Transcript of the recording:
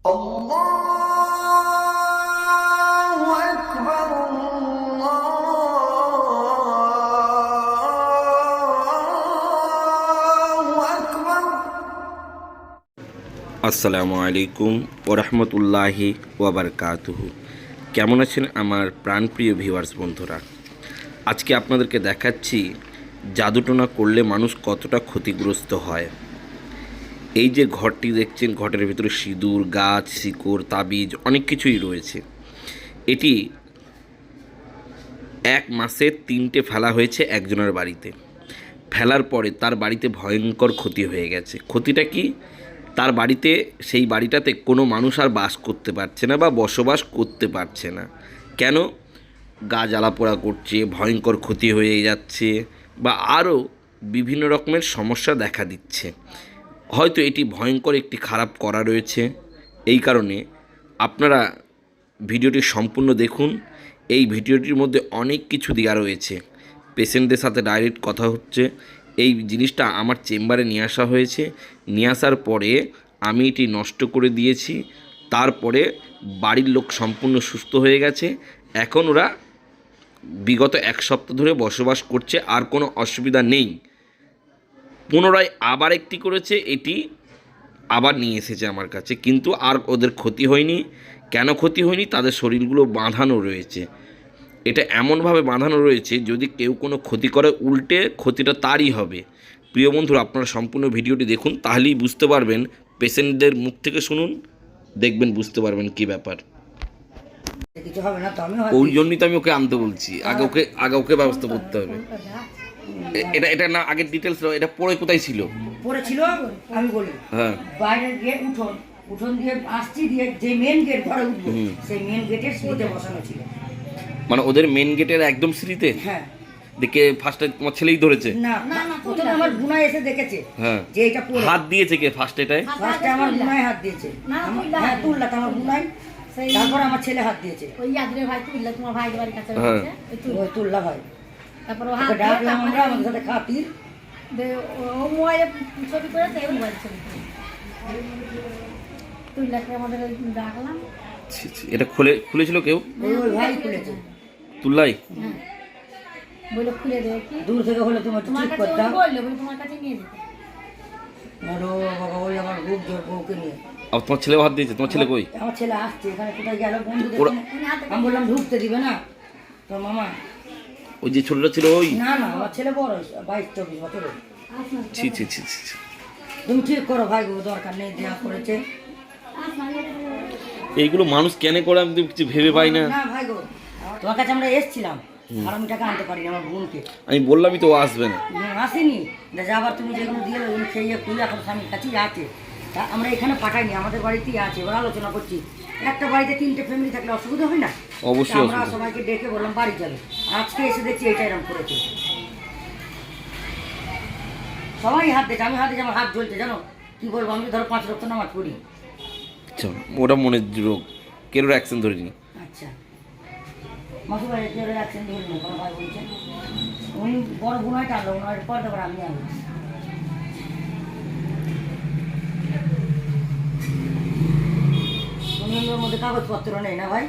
আসসালামু আলাইকুম ওরহমতুল্লাহি ওয়াবারকাতুহু কেমন আছেন আমার প্রাণপ্রিয় ভিউয়ার্স বন্ধুরা? আজকে আপনাদেরকে দেখাচ্ছি, জাদুটোনা করলে মানুষ কতটা ক্ষতিগ্রস্ত হয়। এই যে ঘরটি দেখছেন, ঘরের ভিতরে সিঁদুর, গাছ, শিকড়, তাবিজ অনেক কিছুই রয়েছে। এটি এক মাসে তিনটে ফেলা হয়েছে একজনের বাড়িতে। ফেলার পরে তার বাড়িতে ভয়ঙ্কর ক্ষতি হয়ে গেছে। ক্ষতিটা কি? তার বাড়িতে, সেই বাড়িটাতে কোনো মানুষ আর বাস করতে পারছে না বা বসবাস করতে পারছে না। কেন? গা জ্বালা পোড়া করছে, ভয়ঙ্কর ক্ষতি হয়ে যাচ্ছে বা আরও বিভিন্ন রকমের সমস্যা দেখা দিচ্ছে। হয়তো এটি ভয়ঙ্কর একটি খারাপ করা রয়েছে। এই কারণে আপনারা ভিডিওটি সম্পূর্ণ দেখুন। এই ভিডিওটির মধ্যে অনেক কিছু দেওয়া রয়েছে। পেশেন্টদের সাথে ডাইরেক্ট কথা হচ্ছে। এই জিনিসটা আমার চেম্বারে নিয়ে আসা হয়েছে। নিয়ে আসার পরে আমি এটি নষ্ট করে দিয়েছি। তারপরে বাড়ির লোক সম্পূর্ণ সুস্থ হয়ে গেছে। এখন ওরা বিগত এক সপ্তাহ ধরে বসবাস করছে। আর কোনো অসুবিধা নেই। পুনরায় আবার একটি করেছে এটি আবার নিয়ে এসেছে আমার কাছে। কিন্তু আর ওদের ক্ষতি হয়নি। কেন ক্ষতি হয়নি? তাদের শরীরগুলো বাঁধানো রয়েছে। এটা এমনভাবে বাঁধানো রয়েছে যদি কেউ কোনো ক্ষতি করে উল্টে ক্ষতিটা তারই হবে। প্রিয় বন্ধুরা আপনারা সম্পূর্ণ ভিডিওটি দেখুন তাহলেই বুঝতে পারবেন পেশেন্টদের মুখ থেকে শুনুন দেখবেন বুঝতে পারবেন কি ব্যাপার। কিছু হবে না ওই জন্যই তো আমি ওকে আনতে বলছি। আগে ওকে আগে ওকে ব্যবস্থা করতে হবে। এ- এটা এটা না আগের ডিটেলস এটা পড়ে কোথায় ছিল? পড়েছিল আমি বলি হ্যাঁ। বাইরের গেট উঠোন উঠোন দিয়ে আসছি দিয়ে যে মেন গেট ঘরে উঠবো সেই মেন গেটের সিঁড়িতে বসানো ছিল। মানে ওদের মেন গেটের একদম সিঁড়িতে? হ্যাঁ। দেখে ফার্স্টে তোমার ছেলেই ধরেছে? না না না প্রথমে আমার বুনাই এসে দেখেছে হ্যাঁ। যে এটা পড়ে হাত দিয়েছে কে ফার্স্ট এটায়? ফার্স্টে আমার বুনাই হাত দিয়েছে। আমার- হ্যাঁ তুললা আমার বুনাই। সেই- তারপর আমার ছেলে হাত দিয়েছে। ওই ইয়াদের ভাই তুললে তোমার ভাই বাড়ির কাছে হ্যাঁ। ওই তুললা ভাই। তারপর ও হাত ওকে আমরা তারপরে আমাদের সাথে খাতির। দে- ও- ও মোবাইলে ছবি করেছে এই মোবাইল ছবি করে তুললাকে আমাদের ডাকলাম। ছি, ছি, এটা খুলে খুলেছিল কেউ? ভাই খুলেছে। তুল্লাই? হ্যাঁ। বলে খুলে কি? দূর থেকে হলে তোমার ঠিক কাছে করতাম। বলল বলে তোমার কাছে নিয়ে যেতে। আরও বাবা ওই আমার খুব জোর বউকে নিয়ে। আর তোমার ছেলেও হাত দিয়েছে? তোমার ছেলে কই? আমার ছেলে আসছে এখানে কোথায় গেল হাতে আমি বললাম ঢুকতে দিবে না। তো মামা ওই যে ছোটটা ছিল ওই? না না আমার ছেলে বড় বাইশ চব্বিশ বছরের ছি ছি ছি ছি ছি। তুমি ঠিক করো ভাই দরকার নেই করেছে। এইগুলো মানুষ কেন করে আমি কিছু ভেবে পাই না। ভাই গো তোমার কাছে আমরা এসছিলাম আর আমি টাকা আনতে পারি না আমার বোনকে। আমি বললামই তো আসবে না। আসেনি। যে আবার তুমি যেগুলো দিয়ে খেয়ে খুলে এখন স্বামীর কাছেই আছে। তা আমরা এখানে পাঠাইনি আমাদের বাড়িতেই আছে এবার আলোচনা করছি। একটা বাড়িতে তিনটে ফ্যামিলি থাকলে অসুবিধা হয় না? অবশ্যই আমরা সবাইকে ডেকে বললাম বাড়ি যাবে আজকে এসে দেখছি এটা এরকম করেছে। সবাই হাত দিয়েছে আমি হাত দিয়েছি আমার হাত জ্বলছে জানো? কি বলব আমি ধরো পাঁচ রক্ত নামাজ পড়ি। আচ্ছা, ওটা মনে রোগ কেরোর অ্যাকশন ধরে ধরিনি। আচ্ছা। মাসু ভাই জোরে রাখছেন ধরে নেই বড় ভাই বলছেন উনি বড় বোনাই টানলো ওনার পর তারপর আমি আনি উনি ওর মধ্যে কাগজপত্র নেই না ভাই